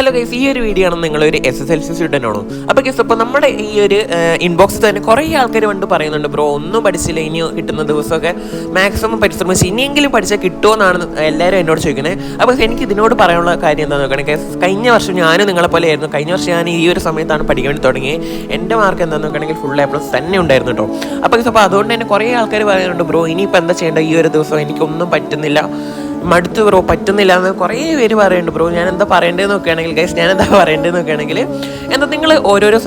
Hello guys ഈ ഒരു video ആണ് നിങ്ങളൊരു S S L C student ആണോ? അപ്പോൾ ഗൈസ് അപ്പോൾ നമ്മുടെ ഈ ഒരു ഇൻബോക്സിൽ തന്നെ കുറേ ആൾക്കാർ കൊണ്ട് പറയുന്നുണ്ട് ബ്രോ ഒന്നും പഠിച്ചില്ല. ഇനി കിട്ടുന്ന ദിവസമൊക്കെ മാക്സിമം പരിശ്രമിച്ച്. ഇനിയെങ്കിലും പഠിച്ചാൽ കിട്ടുമെന്നാണ് എല്ലാവരും എന്നോട് ചോദിക്കുന്നത് അപ്പോൾ എനിക്ക് ഇതിനോട് പറയാനുള്ള കാര്യം എന്താണെന്ന് നോക്കണേ. ഗൈസ് കഴിഞ്ഞ വർഷം ഞാനും നിങ്ങളെ പോലെ ആയിരുന്നു. കഴിഞ്ഞ വർഷം ഞാൻ ഈ ഒരു സമയത്താണ് പഠിക്കാൻ വേണ്ടി തുടങ്ങിയത് എന്റെ മാർക്ക് എന്താണെന്ന് നോക്കുകയാണെങ്കിൽ ഫുൾ എ പ്ലസ് തന്നെ ഉണ്ടായിരുന്നു കേട്ടോ അപ്പോൾ ഗൈസ് അപ്പോൾ അതുകൊണ്ട് തന്നെ കുറേ ആൾക്കാർ പറയുന്നുണ്ട് ബ്രോ ഇനിയിപ്പോൾ എന്താ ചെയ്യേണ്ടത്? ഈ ഒരു ദിവസം എനിക്കൊന്നും പറ്റുന്നില്ല. മടുത്ത് ബ്രോ പറ്റുന്നില്ല എന്ന് കുറേ പേര് പറയുന്നുണ്ട് ബ്രോ. ഞാൻ എന്താ പറയേണ്ടതെന്ന് നോക്കുകയാണെങ്കിൽ ഗൈസ് ഞാൻ എന്താ പറയേണ്ടതെന്ന് നോക്കുകയാണെങ്കിൽ എന്താ നിങ്ങൾ ഓരോരോ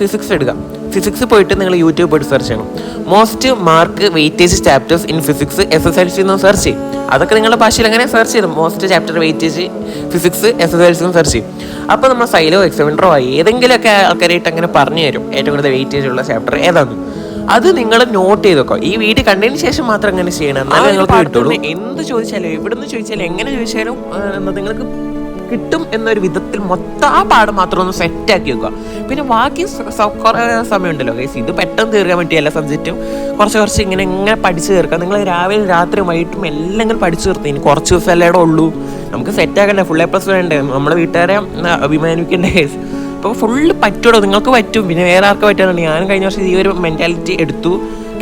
ഫിസിക്സ് എടുക്കുക ഫിസിക്സ് പോയിട്ട് നിങ്ങൾ യൂട്യൂബ് പോയിട്ട് സെർച്ച് ചെയ്യണം most mark weightage chapters in physics S S L C എന്ന് സെർച്ച് ചെയ്യും. അതൊക്കെ നിങ്ങളുടെ ഭാഷയിൽ അങ്ങനെ സെർച്ച് ചെയ്തു. Most chapter weightage physics S S L C എന്ന് സെർച്ച് ചെയ്യും അപ്പോൾ നമ്മൾ സൈലോ എക്സമെന്ററോ ഏതെങ്കിലുമൊക്കെ ആൾക്കാരായിട്ട് അങ്ങനെ പറഞ്ഞു തരും. ഏറ്റവും കൂടുതൽ വെയിറ്റേജ് ഉള്ള ചാപ്റ്റർ ഏതാണ് അത് നിങ്ങൾ നോട്ട് ചെയ്ത് വെക്കോ ഈ വീട് കണ്ടതിന് ശേഷം മാത്രം അങ്ങനെ ചെയ്യണം. എന്നാലും നിങ്ങൾക്ക് കിട്ടുള്ളൂ. എന്ത് ചോദിച്ചാലും എവിടുന്ന് ചോദിച്ചാലും എങ്ങനെ ചോദിച്ചാലും നിങ്ങൾക്ക് കിട്ടും എന്നൊരു വിധത്തിൽ മൊത്തം ആ പാഠം മാത്രം ഒന്ന് സെറ്റ് ആക്കി വെക്കുക. പിന്നെ ബാക്കി കുറേ സമയമുണ്ടല്ലോ ഗൈസ് ഇത് പെട്ടെന്ന് തീർക്കാൻ പറ്റിയ എല്ലാ സബ്ജക്റ്റും കുറച്ച് കുറച്ച് ഇങ്ങനെ ഇങ്ങനെ പഠിച്ചു തീർക്കാം നിങ്ങൾ രാവിലെ രാത്രി വൈകിട്ടും എല്ലാം ഇങ്ങനെ പഠിച്ചു തീർത്തി. ഇനി കുറച്ച് ദിവസം എല്ലായിടെ ഉള്ളൂ. നമുക്ക് സെറ്റ് ആക്കണ്ടേ? ഫുൾ എ പ്ലസ് വേണ്ടേ? നമ്മുടെ വീട്ടുകാരെ അഭിമാനിക്കേണ്ട കേസ് അപ്പോൾ ഫുള്ള് പറ്റുള്ളൂ നിങ്ങൾക്ക് പറ്റും. പിന്നെ വേറെ ആർക്ക് പറ്റാനാണ് ഞാൻ കഴിഞ്ഞ വർഷം ഈ ഒരു മെന്റാലിറ്റി എടുത്തു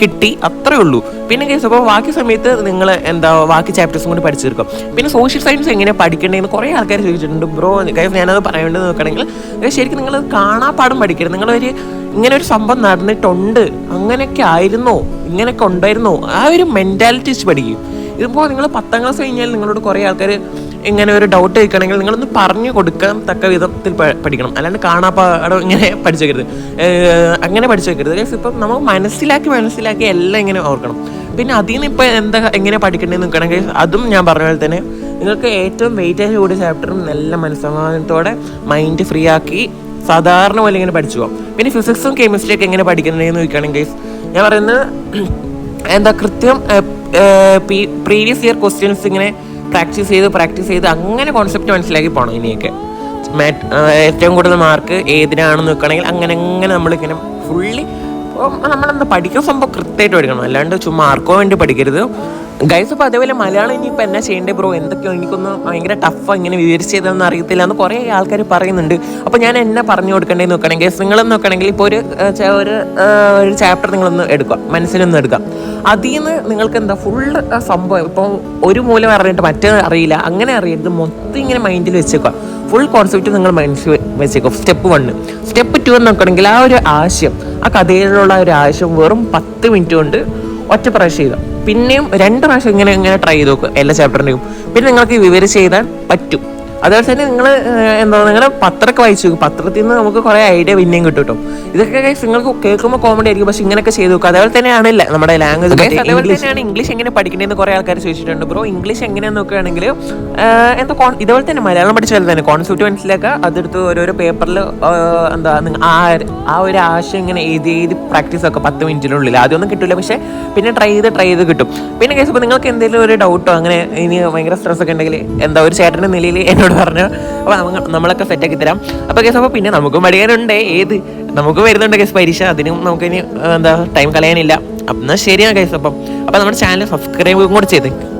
കിട്ടി അത്രേ ഉള്ളൂ. പിന്നെ കേസ് അപ്പോൾ ബാക്കി സമയത്ത് നിങ്ങൾ എന്താ ബാക്കി ചാപ്റ്റേഴ്സും കൂടി പഠിച്ചു തീർക്കും. പിന്നെ സോഷ്യൽ സയൻസ് എങ്ങനെ പഠിക്കേണ്ടതെന്ന് കുറേ ആൾക്കാർ ചോദിച്ചിട്ടുണ്ട്. ബ്രോ കൈസ് ഞാനത് പറയേണ്ടത് നോക്കുകയാണെങ്കിൽ ശരിക്കും നിങ്ങൾ കാണാപ്പാടം പഠിക്കരുത്. നിങ്ങളൊരു ഇങ്ങനെ ഒരു സംഭവം നടന്നിട്ടുണ്ട്. അങ്ങനെയൊക്കെ ആയിരുന്നോ? ഇങ്ങനെയൊക്കെ ഉണ്ടായിരുന്നോ? ആ ഒരു മെന്റാലിറ്റി വെച്ച് പഠിക്കും. ഇതിപ്പോൾ നിങ്ങൾ പത്താം ക്ലാസ് കഴിഞ്ഞാൽ നിങ്ങളോട് കുറേ ആൾക്കാർ ഇങ്ങനെ ഒരു ഡൗട്ട് ചോദിക്കുകയാണെങ്കിൽ നിങ്ങളൊന്ന് പറഞ്ഞു കൊടുക്കാൻ തക്ക വിധത്തിൽ പഠിക്കണം. അല്ലാണ്ട് കാണാപ്പാടം ഇങ്ങനെ പഠിച്ചേക്കരുത്. അങ്ങനെ പഠിച്ചു വെക്കരുത് ഇപ്പം നമ്മൾ മനസ്സിലാക്കി മനസ്സിലാക്കി എല്ലാം ഇങ്ങനെ ഓർക്കണം. പിന്നെ അതിൽ നിന്ന് ഇപ്പം എന്താ എങ്ങനെ പഠിക്കേണ്ടതെന്ന് നിൽക്കണമെങ്കിൽ അതും ഞാൻ പറഞ്ഞ പോലെ തന്നെ നിങ്ങൾക്ക് ഏറ്റവും വെയിറ്റേജ് കൂടിയ ചാപ്റ്ററും നല്ല മനസ്സമാധാനത്തോടെ മൈൻഡ് ഫ്രീ ആക്കി സാധാരണ പോലെ ഇങ്ങനെ പഠിച്ചു പോകാം പിന്നെ ഫിസിക്സും കെമിസ്ട്രിയും ഒക്കെ എങ്ങനെ പഠിക്കുന്നതെന്ന് ചോദിക്കുകയാണെങ്കിൽ ഞാൻ പറയുന്നത് എന്താ കൃത്യം പ്രീവിയസ് ഇയർ ക്വസ്റ്റ്യൻസ് ഇങ്ങനെ പ്രാക്ടീസ് ചെയ്ത് പ്രാക്ടീസ് ചെയ്ത് അങ്ങനെ കോൺസെപ്റ്റ് മനസ്സിലാക്കി പോകണം ഇനിയൊക്കെ. ഏറ്റവും കൂടുതൽ മാർക്ക് ഏതിനാണെന്ന് വെക്കുകയാണെങ്കിൽ അങ്ങനെ അങ്ങനെ നമ്മളിങ്ങനെ ഫുള്ളി നമ്മളെന്താ പഠിക്കുന്ന സംഭവം കൃത്യമായിട്ട് പഠിക്കണം. അല്ലാണ്ട് ചുമ്മാ ആർക്കോ വേണ്ടി പഠിക്കരുത്. ഗൈസ് അപ്പോൾ അതേപോലെ മലയാളം ഇനിയിപ്പോൾ എന്നാ ചെയ്യേണ്ടത് ബ്രോ എന്തൊക്കെയോ എനിക്കൊന്ന് ഭയങ്കര ടഫ് ഇങ്ങനെ വിവരിച്ച് ചെയ്തതെന്ന് അറിയത്തില്ല എന്ന് കുറേ ആൾക്കാർ പറയുന്നുണ്ട്. അപ്പോൾ ഞാൻ എന്നെ പറഞ്ഞു കൊടുക്കേണ്ടത് നോക്കുകയാണെങ്കിൽ നിങ്ങളെന്ന് നോക്കുകയാണെങ്കിൽ ഇപ്പോൾ ഒരു ഒരു ഒരു ചാപ്റ്റർ നിങ്ങളൊന്ന് എടുക്കുക. മനസ്സിലൊന്ന് എടുക്കുക. അതിൽ നിന്ന് നിങ്ങൾക്ക് എന്താ ഫുൾ സംഭവം ഇപ്പോൾ ഒരു മൂലം അറിഞ്ഞിട്ട് മറ്റേ അറിയില്ല. അങ്ങനെ അറിയരുത്. മൊത്തം ഇങ്ങനെ മൈൻഡിൽ വെച്ചേക്കുക. ഫുൾ കോൺസെപ്റ്റ് നിങ്ങൾ മനസ്സിൽ വെച്ചേക്കും. സ്റ്റെപ്പ് വണ്ണ് സ്റ്റെപ്പ് ടു എന്ന് നോക്കുകയാണെങ്കിൽ ആ ഒരു ആശയം ആ കഥയിലുള്ള ഒരു ആശയം വെറും പത്ത് മിനിറ്റ് കൊണ്ട് ഒറ്റ പ്രാവശ്യം ചെയ്താൽ പിന്നെയും രണ്ട് പ്രാവശ്യം ഇങ്ങനെ ഇങ്ങനെ ട്രൈ ചെയ്ത് നോക്കുക എല്ലാ ചാപ്റ്ററിന്റെയും പിന്നെ നിങ്ങൾക്ക് വിവരിച്ച് ചെയ്താൽ പറ്റും. അതുപോലെ തന്നെ നിങ്ങൾ എന്താ നിങ്ങൾ പത്രമൊക്കെ വായിച്ചു നോക്കും. പത്രത്തിൽ നിന്ന് നമുക്ക് കുറേ ഐഡിയ പിന്നെയും കിട്ടും കേട്ടോ. ഇതൊക്കെ നിങ്ങൾക്ക് കേൾക്കുമ്പോൾ കോമഡി ആയിരിക്കും. പക്ഷെ ഇങ്ങനെയൊക്കെ ചെയ്ത് നോക്കുക അതേപോലെ തന്നെയാണ് നമ്മുടെ ലാംഗ്വേജ് അതേപോലെ തന്നെയാണ് ഇംഗ്ലീഷ് എങ്ങനെ പഠിക്കണമെന്ന് കുറേ ആൾക്കാർ ചോദിച്ചിട്ടുണ്ട്. ബ്രോ ഇംഗ്ലീഷ് എങ്ങനെയാന്ന് നോക്കുകയാണെങ്കിൽ എന്താ കോൺ ഇതുപോലെ തന്നെ മലയാളം പഠിച്ച പോലെ തന്നെ കോൺസെപ്റ്റ് മനസ്സിലാക്കുക അതെടുത്ത് ഓരോരോ പേപ്പറിൽ എന്താ ആ ആ ഒരു ആശയം ഇങ്ങനെ എഴുതി എഴുതി പ്രാക്ടീസ് ഒക്കെ പത്ത് മിനിറ്റിനുള്ളിൽ ആദ്യമൊന്നും കിട്ടില്ല പക്ഷേ പിന്നെ ട്രൈ ചെയ്ത് ട്രൈ ചെയ്ത് കിട്ടും. പിന്നെ കേസ് ഇപ്പോൾ നിങ്ങൾക്ക് എന്തെങ്കിലും ഒരു ഡൗട്ടോ അങ്ങനെ ഇനി ഭയങ്കര സ്ട്രെസ് ഒക്കെ ഉണ്ടെങ്കിൽ എന്താ ഒരു ചേട്ടന്റെ നിലയിൽ എന്നോട് പറഞ്ഞു. അപ്പോൾ നമ്മളൊക്കെ നമ്മളൊക്കെ സെറ്റാക്കി തരാം. അപ്പോൾ കേസ് അപ്പോൾ പിന്നെ നമുക്കും പഠിക്കാനുണ്ട് ഏത്? നമുക്ക് വരുന്നുണ്ട് കേസ് പരീക്ഷ. അതിനും നമുക്കിനി എന്താ ടൈം കളയാനില്ല. അപ്പം എന്നാൽ ശരിയാണ് കേസ് അപ്പം. അപ്പൊ നമ്മുടെ ചാനൽ സബ്സ്ക്രൈബും കൂടെ ചെയ്ത്.